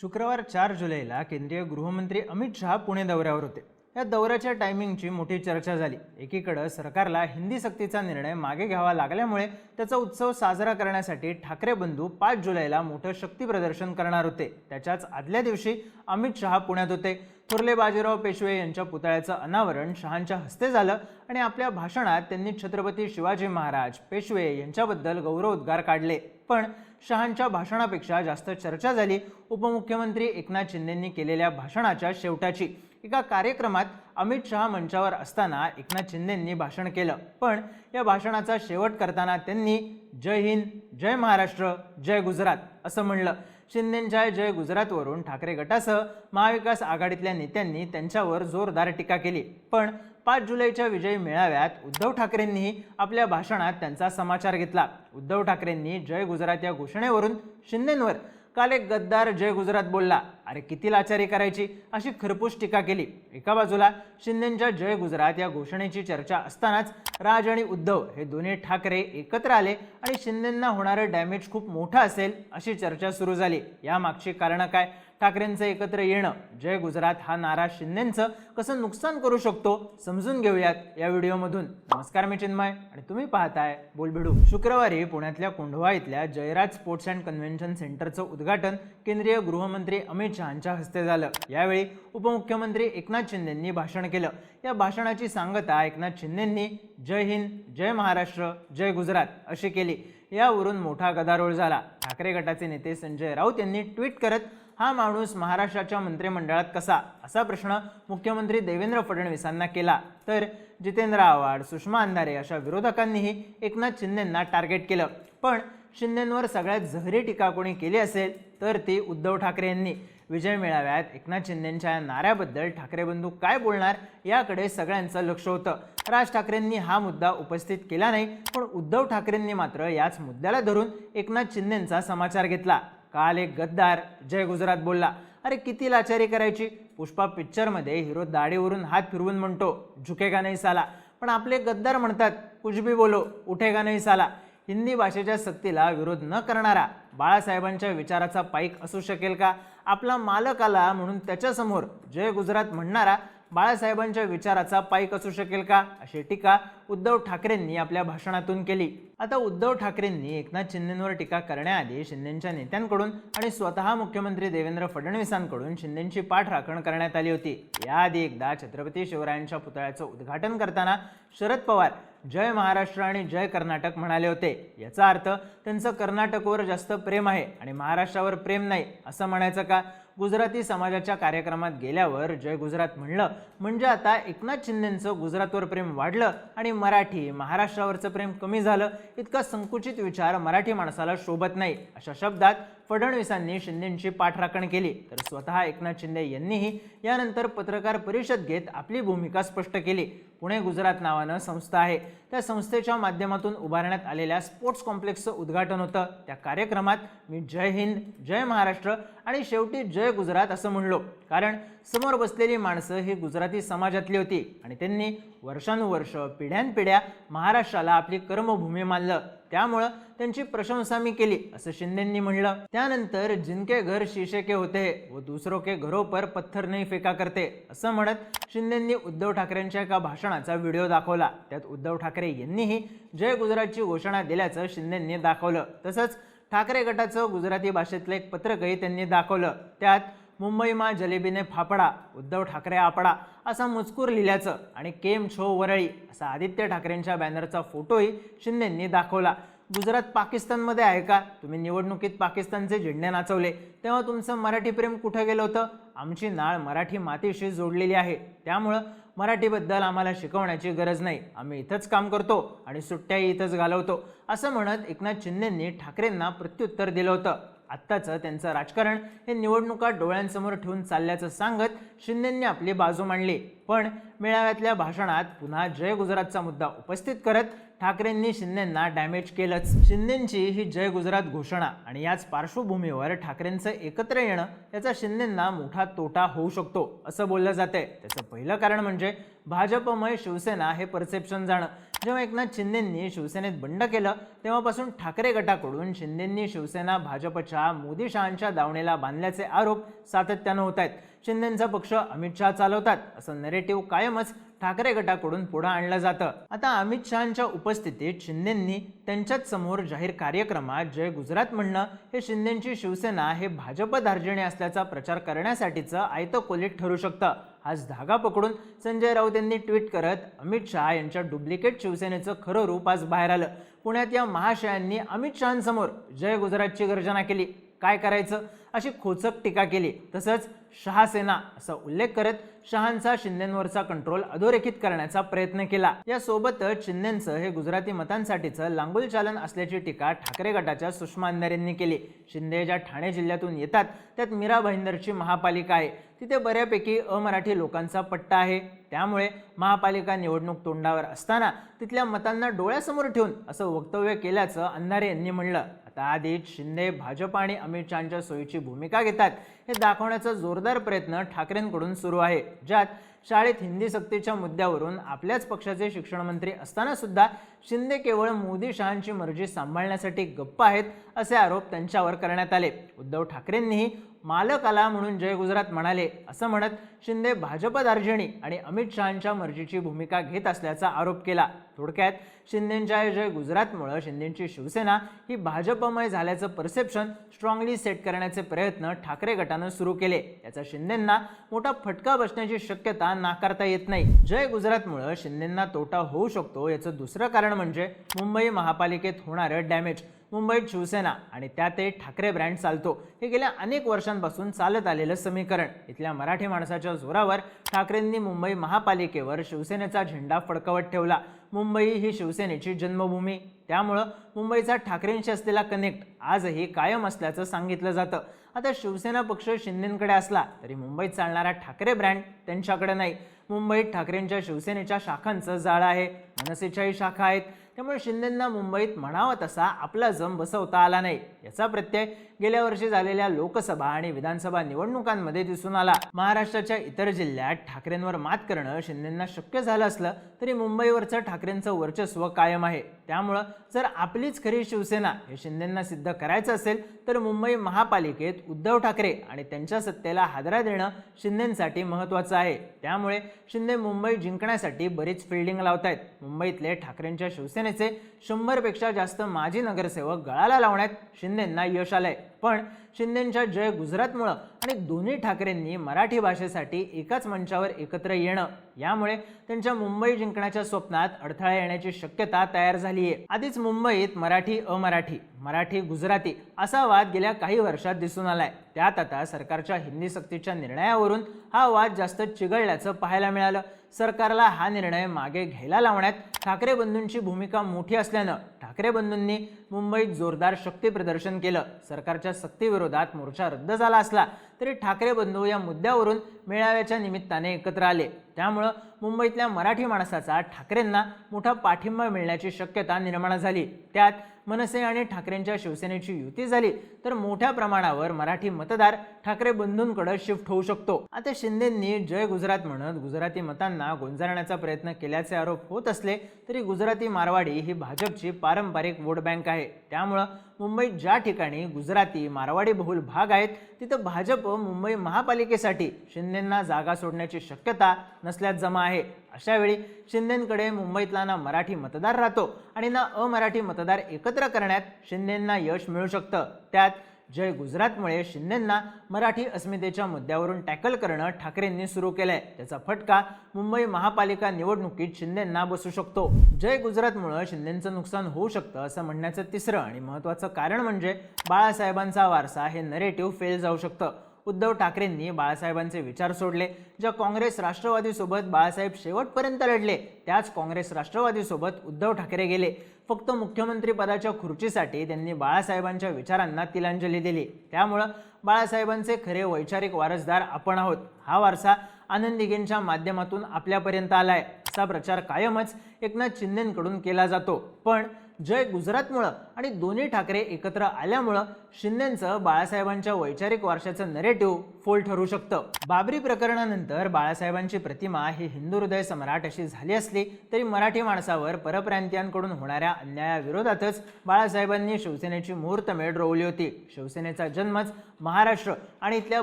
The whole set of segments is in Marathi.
शुक्रवार चार जुलैला केंद्रीय गृहमंत्री अमित शहा पुणे दौऱ्यावर होते. या दौऱ्याच्या टायमिंगची मोठी चर्चा झाली. एकीकडं सरकारला हिंदी सक्तीचा निर्णय मागे घ्यावा लागल्यामुळे त्याचा उत्सव साजरा करण्यासाठी ठाकरे बंधू पाच जुलैला मोठं शक्ती प्रदर्शन करणार होते. त्याच्याच आदल्या दिवशी अमित शहा पुण्यात होते. थोरले बाजीराव पेशवे यांच्या पुतळ्याचं अनावरण शहांच्या हस्ते झालं आणि आपल्या भाषणात त्यांनी छत्रपती शिवाजी महाराज पेशवे यांच्याबद्दल गौरवोद्गार काढले. पण शहांच्या भाषणापेक्षा जास्त चर्चा झाली. उपमुख्यमंत्री एकनाथ शिंदेंनी केलेल्या भाषणाच्या शेवटाची. एका कार्यक्रमात अमित शहा मंचावर असताना एकनाथ शिंदेंनी भाषण केलं. पण या भाषणाचा शेवट करताना त्यांनी जय हिंद जय महाराष्ट्र जय गुजरात असं म्हणलं. शिंदेंच्या जय गुजरातवरून ठाकरे गटासह महाविकास आघाडीतल्या नेत्यांनी त्यांच्यावर जोरदार टीका केली. पण पाच जुलैच्या विजयी मेळाव्यात उद्धव ठाकरेंनीही आपल्या भाषणात त्यांचा समाचार घेतला. उद्धव ठाकरेंनी जय गुजरात या घोषणेवरून शिंदेंवर काल एक गद्दार जय गुजरात बोलला. अरे किती लाचारी करायची? अशी खरपूस टीका केली. एका बाजूला शिंदेच्या जय गुजरात या घोषणेची चर्चा असतानाच राज आणि उद्धव हे दोन्ही ठाकरे एकत्र आले आणि शिंदेंना होणारं डॅमेज खूप मोठं असेल अशी चर्चा सुरू झाली. यामागची कारणं काय? ठाकरेंचं एकत्र येणं जय गुजरात हा नारा शिंदेंचं कसं नुकसान करू शकतो समजून घेऊयात या व्हिडिओमधून. नमस्कार मी चिन्मय आणि तुम्ही पाहताय बोलबिडू. शुक्रवारी पुण्यातल्या कोंढवा इथल्या जयराज स्पोर्ट्स अँड कन्व्हेन्शन सेंटरचं उद्घाटन केंद्रीय गृहमंत्री अमित शहांच्या हस्ते झालं. यावेळी उपमुख्यमंत्री एकनाथ शिंदेंनी भाषण केलं. या भाषणाची सांगता एकनाथ शिंदेंनी जय हिंद जय महाराष्ट्र जय गुजरात अशी केली. यावरून मोठा गदारोळ झाला. ठाकरे गटाचे नेते संजय राऊत यांनी ट्विट करत हा माणूस महाराष्ट्राच्या मंत्रिमंडळात कसा? असा प्रश्न मुख्यमंत्री देवेंद्र फडणवीसांना केला. तर जितेंद्र आव्हाड सुषमा अंधारे अशा विरोधकांनीही एकनाथ शिंदेंना टार्गेट केलं. पण शिंदेंवर सगळ्यात जहरी टीका कोणी केली असेल तर ती उद्धव ठाकरे यांनी. विजय मेळाव्यात एकनाथ शिंदेंच्या या नाऱ्याबद्दल ठाकरे बंधू काय बोलणार याकडे सगळ्यांचं लक्ष होतं. राज ठाकरेंनी हा मुद्दा उपस्थित केला नाही पण उद्धव ठाकरेंनी मात्र याच मुद्द्याला धरून एकनाथ शिंदेंचा समाचार घेतला. काल एक गद्दार जय गुजरात बोलला अरे किती लाचारी करायची? पुष्पा पिक्चरमध्ये हिरो दाढीवरून हात फिरवून म्हणतो झुकेगा नाही साला? पण आपले गद्दार म्हणतात कुछ भी बोलो उठेगा नाही साला? हिंदी भाषेच्या सक्तीला विरोध न करणारा बाळासाहेबांच्या विचाराचा पाईक असू शकेल का? आपला मालक आला म्हणून त्याच्यासमोर जय गुजरात म्हणणारा बाळासाहेबांच्या विचाराचा पाईक असू शकेल का? अशी टीका उद्धव ठाकरेंनी आपल्या भाषणातून केली. आता उद्धव ठाकरेंनी एकनाथ शिंदेंवर टीका करण्याआधी शिंदेंच्या नेत्यांकडून आणि स्वतः मुख्यमंत्री देवेंद्र फडणवीसांकडून शिंदेंची पाठराखण करण्यात आली होती. याआधी एकदा छत्रपती शिवरायांच्या पुतळ्याचं उद्घाटन करताना शरद पवार जय महाराष्ट्र आणि जय कर्नाटक म्हणाले होते. याचा अर्थ त्यांचं कर्नाटकवर जास्त प्रेम आहे आणि महाराष्ट्रावर प्रेम नाही असं म्हणायचं का? गुजराती समाजाच्या कार्यक्रमात गेल्यावर जय गुजरात म्हणलं. म्हणजे आता एकनाथ शिंदेंचं गुजरातवर प्रेम वाढलं आणि मराठी. महाराष्ट्रावरचं प्रेम कमी झालं इतका संकुचित विचार मराठी माणसाला शोभत नाही अशा शब्दात फडणवीसांनी शिंदेंची पाठराखण केली. तर स्वतः एकनाथ शिंदे यांनीही यानंतर पत्रकार परिषद घेत आपली भूमिका स्पष्ट केली. पुणे गुजरात नावानं संस्था आहे. त्या संस्थेच्या माध्यमातून उभारण्यात आलेल्या स्पोर्ट्स कॉम्प्लेक्सचं उद्घाटन होतं. त्या कार्यक्रमात मी जय हिंद जय महाराष्ट्र आणि शेवटी जय गुजरात असं म्हणलो. कारण समोर बसलेली माणसं ही गुजराती समाजातली होती आणि त्यांनी वर्षानुवर्ष पिढ्यानपिढ्या महाराष्ट्राला आपली कर्मभूमी मानलं. त्यामुळं त्यांची प्रशंसा मी केली असं शिंदेंनी म्हणलं. त्यानंतर जिनके घर शीशे के होते व दुसरो के घरो पर पत्थर नाही फेका करते असं म्हणत शिंदेंनी उद्धव ठाकरेंच्या एका भाषणाचा व्हिडिओ दाखवला. त्यात उद्धव ठाकरे यांनीही जय गुजरातची घोषणा दिल्याचं शिंदेंनी दाखवलं. तसंच ठाकरे गटाचं गुजराती भाषेतलं एक पत्रकही त्यांनी दाखवलं. त्यात मुंबईमा जलेबीने फापडा उद्धव ठाकरे आपडा असा मजकूर लिहिल्याचं आणि केम छो वरळी असा आदित्य ठाकरेंच्या बॅनरचा फोटोही शिंदेंनी दाखवला. गुजरात पाकिस्तानमध्ये आहे का? तुम्ही निवडणुकीत पाकिस्तानचे झेंडे नाचवले. तेव्हा तुमचं मराठी प्रेम कुठं गेलं होतं? आमची नाळ मराठी मातीशी जोडलेली आहे. त्यामुळं मराठीबद्दल आम्हाला शिकवण्याची गरज नाही. आम्ही इथंच काम करतो आणि सुट्ट्याही इथंच घालवतो. असं म्हणत एकनाथ शिंदेंनी ठाकरेंना प्रत्युत्तर दिलं होतं. आत्ताचं त्यांचं राजकारण हे निवडणुका डोळ्यांसमोर ठेवून चालल्याचं सांगत शिंदेंनी आपली बाजू मांडली. पण मेळाव्यातल्या भाषणात पुन्हा जय गुजरातचा मुद्दा उपस्थित करत ठाकरेंनी शिंदेंना डॅमेज केलंच. शिंदेंची ही जय गुजरात घोषणा आणि याच पार्श्वभूमीवर ठाकरेंचं एकत्र येणं याचा शिंदेंना मोठा तोटा होऊ शकतो असं बोललं जातंय. त्याचं पहिलं कारण म्हणजे भाजपमय शिवसेना हे परसेप्शन जाणं. जेव्हा एकनाथ शिंदेंनी शिवसेनेत बंड केलं तेव्हापासून ठाकरे गटाकडून शिंदेंनी शिवसेना भाजपच्या मोदी शहांच्या दावणीला बांधल्याचे आरोप सातत्यानं होत आहेत शिंदेंचा पक्ष अमित शहा चालवतात असं नरेटिव्ह कायमच ठाकरे गटाकडून पुढं आणलं जातं. आता अमित शहांच्या उपस्थितीत शिंदेंनी त्यांच्याच समोर जाहीर कार्यक्रमात जय गुजरात म्हणणं हे शिंदेंची शिवसेना हे भाजप धार्जिणे असल्याचा प्रचार करण्यासाठीचं आयतं कोलीट ठरू शकतं. हाच धागा पकडून संजय राऊत यांनी ट्विट करत अमित शहा यांच्या डुप्लिकेट शिवसेनेचं खरं रूप आज बाहेर आलं. पुण्यात या महाशयांनी अमित शहांसमोर जय गुजरातची गर्जना केली. काय करायचं? अशी खोचक टीका केली. तसंच शहासेना असा उल्लेख करत शहांचा शिंदेवरचा कंट्रोल अधोरेखित करण्याचा प्रयत्न केला. यासोबतच शिंदेचं हे गुजराती मतांसाठीचं लांगुल चालन असल्याची टीका ठाकरे गटाच्या सुषमा अंधारेंनी केली. शिंदे ज्या ठाणे जिल्ह्यातून येतात त्यात मीरा भाईंदरची महापालिका आहे. तिथे बऱ्यापैकी अमराठी लोकांचा पट्टा आहे. त्यामुळे महापालिका निवडणूक तोंडावर असताना तिथल्या मतांना डोळ्यासमोर ठेवून असं वक्तव्य केल्याचं अंधारे यांनी म्हणलं त्याआधीच आधीच शिंदे भाजप आणि अमित शहाच्या सोयीची भूमिका घेतात. हे दाखवण्याचा जोरदार प्रयत्न ठाकरेंकडून सुरू आहे ज्यात शाळेत हिंदी सक्तीच्या मुद्द्यावरून आपल्याच पक्षाचे शिक्षण मंत्री असताना सुद्धा शिंदे केवळ मोदी शहांची मर्जी सांभाळण्यासाठी गप्प आहेत असे आरोप त्यांच्यावर करण्यात आले. उद्धव ठाकरेंनीही मालक आला म्हणून जय गुजरात म्हणाले असं म्हणत शिंदे भाजप दार्जिणी आणि अमित शहांच्या मर्जीची भूमिका घेत असल्याचा आरोप केला. थोडक्यात शिंदेंच्या जय गुजरातमुळं शिंदेंची शिवसेना ही भाजपमय झाल्याचं परसेप्शन स्ट्रॉंगली सेट करण्याचे प्रयत्न ठाकरे गटानं सुरू केले. याचा शिंदेंना मोठा फटका बसण्याची शक्यता नाकारता येत नाही. जय गुजरातमुळं शिंदेंना तोटा होऊ शकतो याचं दुसरं कारण म्हणजे मुंबई महापालिकेत होणारं डॅमेज मुंबईत शिवसेना आणि त्यातही ठाकरे ब्रँड चालतो. हे गेल्या अनेक वर्षांपासून चालत आलेलं समीकरण. इथल्या मराठी माणसाच्या जोरावर ठाकरेंनी मुंबई महापालिकेवर शिवसेनेचा झेंडा फडकवत ठेवला. मुंबई ही शिवसेनेची जन्मभूमी. त्यामुळं मुंबईचा ठाकरेंशी असलेला कनेक्ट आजही कायम असल्याचं सांगितलं जातं. आता शिवसेना पक्ष शिंदेकडे असला तरी मुंबईत चालणारा ठाकरे ब्रँड त्यांच्याकडे नाही. मुंबईत ठाकरेंच्या शिवसेनेच्या शाखांचं जाळं आहे. मनसेच्याही शाखा आहेत. त्यामुळे शिंदेंना मुंबईत म्हणावा तसा आपला जम बसवता आला नाही. याचा प्रत्यय गेल्या वर्षी झालेल्या लोकसभा आणि विधानसभा निवडणुकांमध्ये दिसून आला. महाराष्ट्राच्या इतर जिल्ह्यात ठाकरेंवर मात करणं शिंदेंना शक्य झालं असलं तरी मुंबईवरचं ठाकरेंचं वर्चस्व कायम आहे. त्यामुळं जर आपलीच खरी शिवसेना हे शिंदेंना सिद्ध करायचं असेल तर मुंबई महापालिकेत उद्धव ठाकरे आणि त्यांच्या सत्तेला हादरा देणं शिंदेंसाठी महत्त्वाचं आहे. त्यामुळे शिंदे मुंबई जिंकण्यासाठी बरीच फिल्डिंग लावत आहेत मुंबईतले ठाकरेंच्या शिवसेनेचे शंभरपेक्षा जास्त माजी नगरसेवक गळाला लावण्यात शिंदेंना यश आलंय. पण शिंदेंच्या जय गुजरातमुळं आणि दोन्ही ठाकरेंनी मराठी भाषेसाठी एकाच मंचावर एकत्र येणं यामुळे त्यांच्या मुंबई जिंकण्याच्या स्वप्नात अडथळा येण्याची शक्यता तयार झाली आहे आधीच मुंबईत मराठी अमराठी मराठी गुजराती असा वाद गेल्या काही वर्षात दिसून आलाय. त्यात आता सरकारच्या हिंदी सक्तीच्या निर्णयावरून हा वाद जास्त चिघळल्याचं पाहायला मिळालं. सरकारला हा निर्णय मागे घ्यायला लावण्यात ठाकरे बंधूंची भूमिका मोठी असल्यानं ठाकरे बंधूंनी मुंबईत जोरदार शक्ती प्रदर्शन केलं. सरकारच्या सक्तीविरोधात मोर्चा रद्द झाला असला तरी ठाकरे बंधू या मुद्द्यावरून मेळाव्याच्या निमित्ताने एकत्र आले. त्यामुळं मुंबईतल्या मराठी माणसाचा ठाकरेंना मोठा पाठिंबा मिळण्याची शक्यता निर्माण झाली. त्यात मनसे आणि ठाकरेंच्या शिवसेनेची युती झाली तर मोठ्या प्रमाणावर मराठी मतदार ठाकरे बंधूंकडे शिफ्ट होऊ शकतो. आता शिंदेंनी जय गुजरात म्हणत गुजराती मतांना गोंजारण्याचा प्रयत्न केल्याचे आरोप होत असले तरी गुजराती मारवाडी ही भाजपची पारंपरिक वोट बँक आहे. त्यामुळं मुंबईत ज्या ठिकाणी गुजराती मारवाडी बहुल भाग आहेत तिथं भाजप मुंबई महापालिकेसाठी शिंदेंना जागा सोडण्याची शक्यता नसल्यात जमा आहे. अशावेळी शिंदेंकडे मुंबईतला ना मराठी मतदार राहतो आणि ना अमराठी मतदार एकत्र करण्यात शिंदेंना यश मिळू शकतं. त्यात जय गुजरातमुळे शिंदेंना मराठी अस्मितेच्या मुद्द्यावरून टॅकल करणं ठाकरेंनी सुरू केलंय. त्याचा फटका मुंबई महापालिका निवडणुकीत शिंदेंना बसू शकतो. जय गुजरातमुळं शिंदेंचं नुकसान होऊ शकतं असं म्हणण्याचं तिसरं आणि महत्त्वाचं कारण म्हणजे बाळासाहेबांचा वारसा हे नरेटिव्ह फेल जाऊ शकतं. उद्धव ठाकरेंनी बाळासाहेबांचे विचार सोडले ज्या काँग्रेस राष्ट्रवादीसोबत बाळासाहेब शेवटपर्यंत लढले त्याच काँग्रेस राष्ट्रवादीसोबत उद्धव ठाकरे गेले. फक्त मुख्यमंत्रीपदाच्या खुर्चीसाठी त्यांनी बाळासाहेबांच्या विचारांना तिलांजली दिली. त्यामुळं बाळासाहेबांचे खरे वैचारिक वारसदार आपण आहोत. हा वारसा आनंद माध्यमातून आपल्यापर्यंत आलाय. असा प्रचार कायमच एकनाथ शिंदेकडून केला जातो. पण जय गुजरातमुळं आणि दोन्ही ठाकरे एकत्र आल्यामुळं शिंदेचं बाळासाहेबांच्या वैचारिक वारशाचं नरेटिव्ह फोल ठरू शकतं. बाबरी प्रकरणानंतर बाळासाहेबांची प्रतिमा ही हिंदू हृदय सम्राट अशी झाली असली तरी मराठी माणसावर परप्रांतीयांकडून होणाऱ्या अन्यायाविरोधातच बाळासाहेबांनी शिवसेनेची मुहूर्तमेढ रोवली होती. शिवसेनेचा जन्मच महाराष्ट्र आणि इथल्या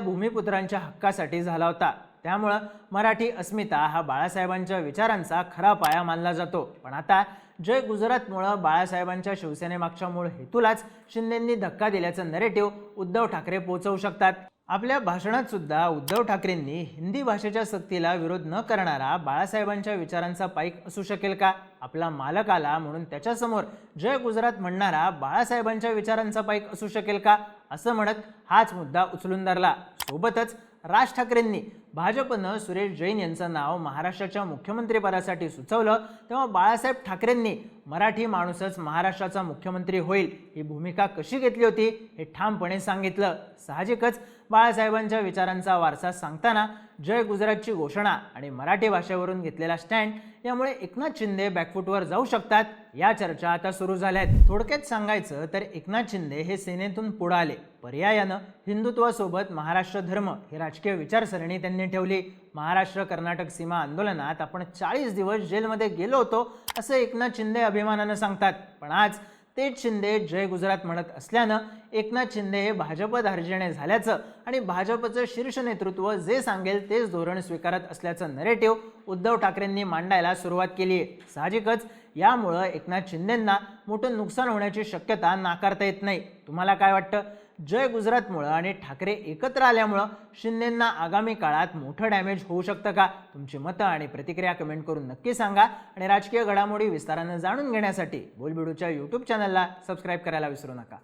भूमिपुत्रांच्या हक्कासाठी झाला होता. त्यामुळं मराठी अस्मिता हा बाळासाहेबांच्या विचारांचा खरा पाया मानला जातो. पण आता जय गुजरातमुळं बाळासाहेबांच्या शिवसेनेमागच्या मूळ हेतूलाच शिंदेंनी धक्का दिल्याचं नरेटिव्ह उद्धव ठाकरे पोहोचवू शकतात. आपल्या भाषणात सुद्धा उद्धव ठाकरेंनी हिंदी भाषेच्या सक्तीला विरोध न करणारा बाळासाहेबांच्या विचारांचा पाईक असू शकेल का? आपला मालक आला म्हणून त्याच्यासमोर जय गुजरात म्हणणारा बाळासाहेबांच्या विचारांचा पाईक असू शकेल का? असं म्हणत हाच मुद्दा उचलून धरला. सोबतच राज ठाकरेंनी भाजपनं सुरेश जैन यांचं नाव महाराष्ट्राच्या मुख्यमंत्रीपदासाठी सुचवलं तेव्हा बाळासाहेब ठाकरेंनी मराठी माणूसच महाराष्ट्राचा मुख्यमंत्री होईल ही भूमिका कशी घेतली होती हे ठामपणे सांगितलं. साहजिकच बाळासाहेबांच्या विचारांचा वारसा सांगताना जय गुजरातची घोषणा आणि मराठी भाषेवरून घेतलेला स्टँड यामुळे एकनाथ शिंदे बॅकफुटवर जाऊ शकतात या चर्चा आता सुरू झाल्या आहेत थोडक्यात सांगायचं तर एकनाथ शिंदे हे सेनेतून पुढे आले. पर्यायानं हिंदुत्वासोबत महाराष्ट्र धर्म ही राजकीय विचारसरणी त्यांनी ठेवली. महाराष्ट्र कर्नाटक सीमा आंदोलनात आपण चाळीस दिवस जेलमध्ये गेलो होतो असं एकनाथ शिंदे अभिमानानं सांगतात. पण आज तेच शिंदे जय गुजरात म्हणत असल्यानं एकनाथ शिंदे हे भाजप धार्जिणे झाल्याचं आणि भाजपचं शीर्ष नेतृत्व जे सांगेल तेच धोरण स्वीकारत असल्याचं नरेटिव्ह उद्धव ठाकरेंनी मांडायला सुरुवात केली आहे साहजिकच यामुळं एकनाथ शिंदेंना मोठं नुकसान होण्याची शक्यता नाकारता येत नाही. तुम्हाला काय वाटतं? जय गुजरातमुळं आणि ठाकरे एकत्र आल्यामुळं शिंदेंना आगामी काळात मोठं डॅमेज होऊ शकतं का? तुमची मतं आणि प्रतिक्रिया कमेंट करून नक्की सांगा. आणि राजकीय घडामोडी विस्तारानं जाणून घेण्यासाठी बोलबिडूच्या यूट्यूब चॅनलला सबस्क्राईब करायला विसरू नका.